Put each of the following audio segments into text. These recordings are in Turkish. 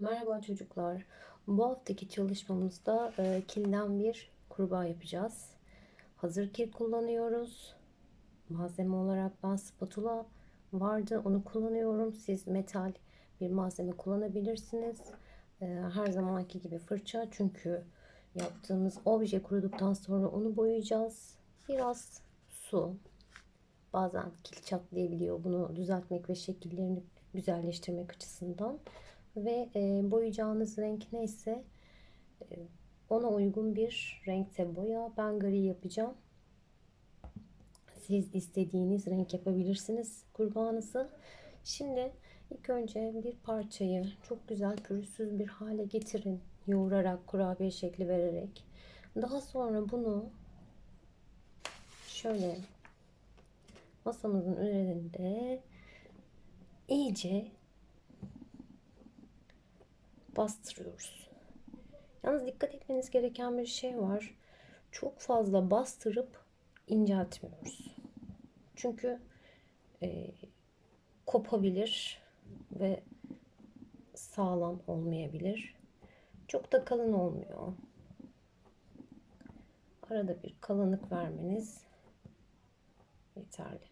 Merhaba çocuklar. Bu haftaki çalışmamızda e, kilden bir kurbağa yapacağız. Hazır kil kullanıyoruz. Malzeme olarak ben spatula vardı. Onu kullanıyorum. Siz metal bir malzeme kullanabilirsiniz. E, her zamanki gibi fırça. Çünkü yaptığımız obje kuruduktan sonra onu boyayacağız. Biraz su. Bazen kil çatlayabiliyor. Bunu düzeltmek ve şekillerini güzelleştirmek açısından ve e, boyayacağınız renk neyse e, ona uygun bir renkte boya. Ben gri yapacağım. Siz istediğiniz renk yapabilirsiniz kurbanınızı. Şimdi ilk önce bir parçayı çok güzel pürüzsüz bir hale getirin. Yoğurarak, kurabiye şekli vererek. Daha sonra bunu şöyle masamızın üzerinde iyice bastırıyoruz. Yalnız dikkat etmeniz gereken bir şey var. Çok fazla bastırıp inceltmiyoruz. Çünkü e, kopabilir ve sağlam olmayabilir. Çok da kalın olmuyor. Arada bir kalınlık vermeniz yeterli.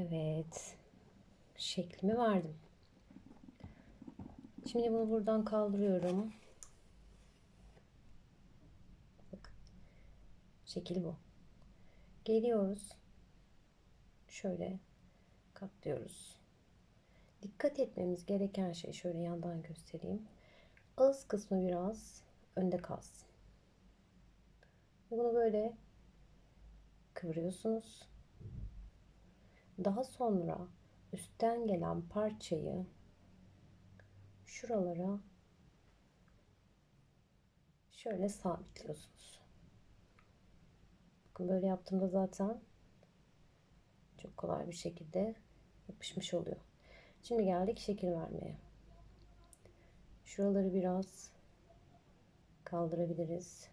Evet. Şeklimi verdim. Şimdi bunu buradan kaldırıyorum. Bakın. Şekil bu. Geliyoruz. Şöyle katlıyoruz. Dikkat etmemiz gereken şey şöyle yandan göstereyim. Ağız kısmı biraz önde kalsın. Bunu böyle kıvırıyorsunuz. Daha sonra üstten gelen parçayı şuralara şöyle sabitliyorsunuz. Bakın böyle yaptığımda zaten çok kolay bir şekilde yapışmış oluyor. Şimdi geldik şekil vermeye. Şuraları biraz kaldırabiliriz.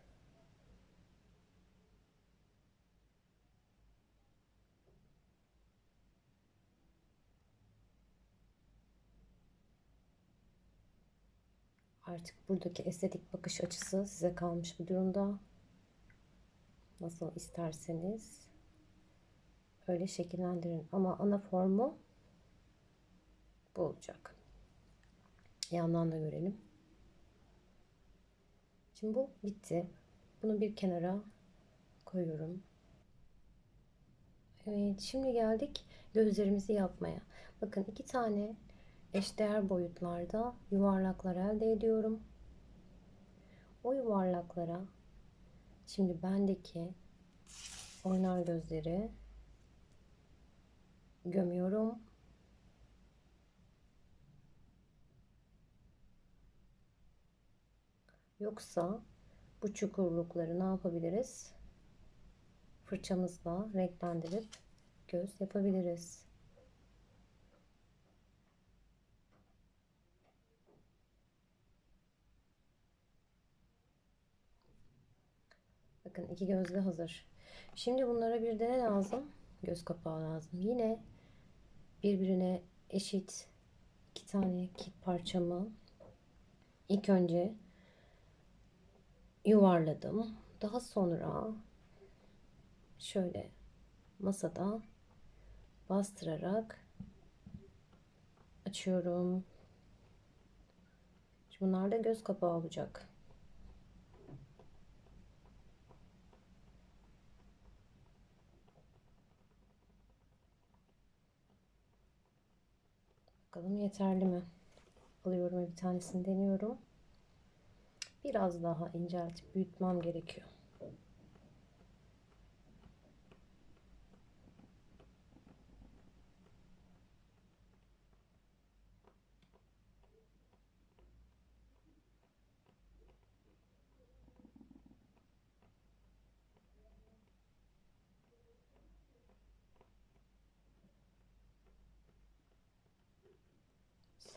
Artık buradaki estetik bakış açısı size kalmış bir durumda. Nasıl isterseniz öyle şekillendirin. Ama ana formu bu olacak. Yandan da görelim. Şimdi bu bitti. Bunu bir kenara koyuyorum. Evet, şimdi geldik gözlerimizi yapmaya. Bakın iki tane eşdeğer boyutlarda yuvarlaklar elde ediyorum. O yuvarlaklara şimdi bendeki oynar gözleri gömüyorum. Yoksa bu çukurlukları ne yapabiliriz? Fırçamızla renklendirip göz yapabiliriz. Bakın iki gözlü hazır. Şimdi bunlara bir de ne lazım? Göz kapağı lazım. Yine birbirine eşit iki tane kit parçamı ilk önce yuvarladım. Daha sonra şöyle masada bastırarak açıyorum. Şimdi bunlar da göz kapağı olacak. Bakalım yeterli mi? Alıyorum bir tanesini deniyorum. Biraz daha inceltip büyütmem gerekiyor.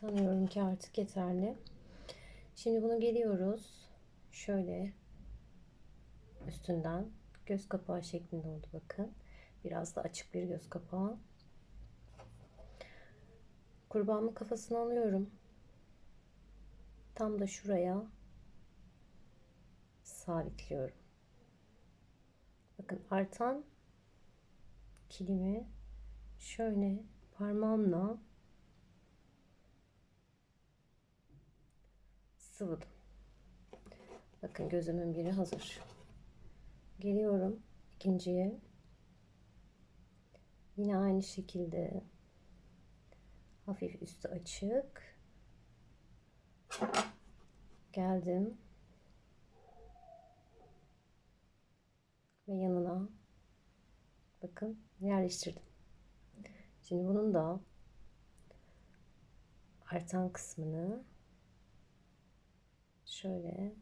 Sanıyorum ki artık yeterli. Şimdi bunu geliyoruz. Şöyle üstünden göz kapağı şeklinde oldu bakın. Biraz da açık bir göz kapağı. Kurbağamın kafasını alıyorum. Tam da şuraya sabitliyorum. Bakın artan kilimi şöyle parmağımla sıvıdım. Bakın gözümün biri hazır. Geliyorum ikinciye. Yine aynı şekilde hafif üstü açık. Geldim. Ve yanına bakın yerleştirdim. Şimdi bunun da artan kısmını şöyle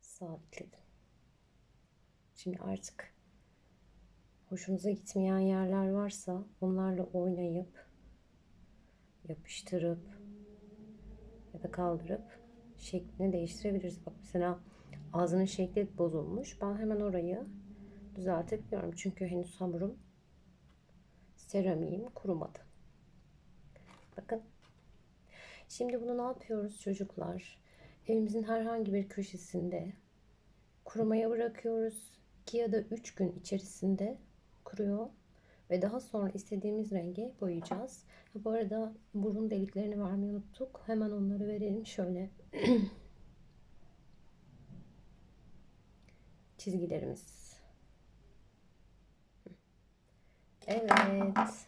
sabitledim. Şimdi artık hoşunuza gitmeyen yerler varsa onlarla oynayıp yapıştırıp ya da kaldırıp şeklini değiştirebiliriz. Bak mesela ağzının şekli bozulmuş. Ben hemen orayı düzeltebiliyorum. Çünkü henüz hamurum seramiğim kurumadı. Bakın. Şimdi bunu ne yapıyoruz çocuklar? Evimizin herhangi bir köşesinde kurumaya bırakıyoruz. 2 ya da 3 gün içerisinde kuruyor ve daha sonra istediğimiz renge boyayacağız. Bu arada burun deliklerini vermeyi unuttuk. Hemen onları verelim şöyle. Çizgilerimiz. Evet.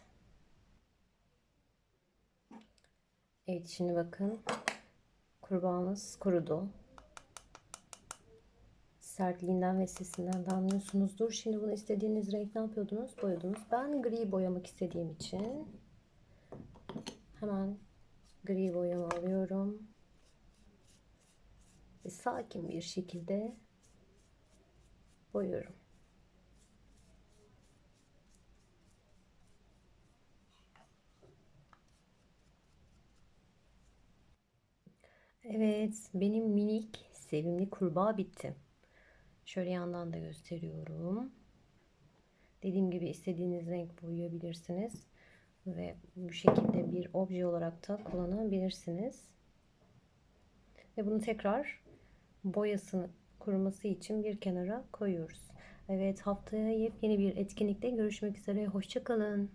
Evet şimdi bakın. Kurbağamız kurudu. Sertliğinden ve sesinden de anlıyorsunuzdur. Şimdi bunu istediğiniz renk ne yapıyordunuz? Boyadınız. Ben gri boyamak istediğim için hemen gri boyamı alıyorum. Ve sakin bir şekilde boyuyorum. Evet, benim minik sevimli kurbağa bitti. Şöyle yandan da gösteriyorum. Dediğim gibi istediğiniz renk boyayabilirsiniz. Ve bu şekilde bir obje olarak da kullanabilirsiniz. Ve bunu tekrar boyasını kuruması için bir kenara koyuyoruz. Evet haftaya yepyeni bir etkinlikte görüşmek üzere. Hoşçakalın.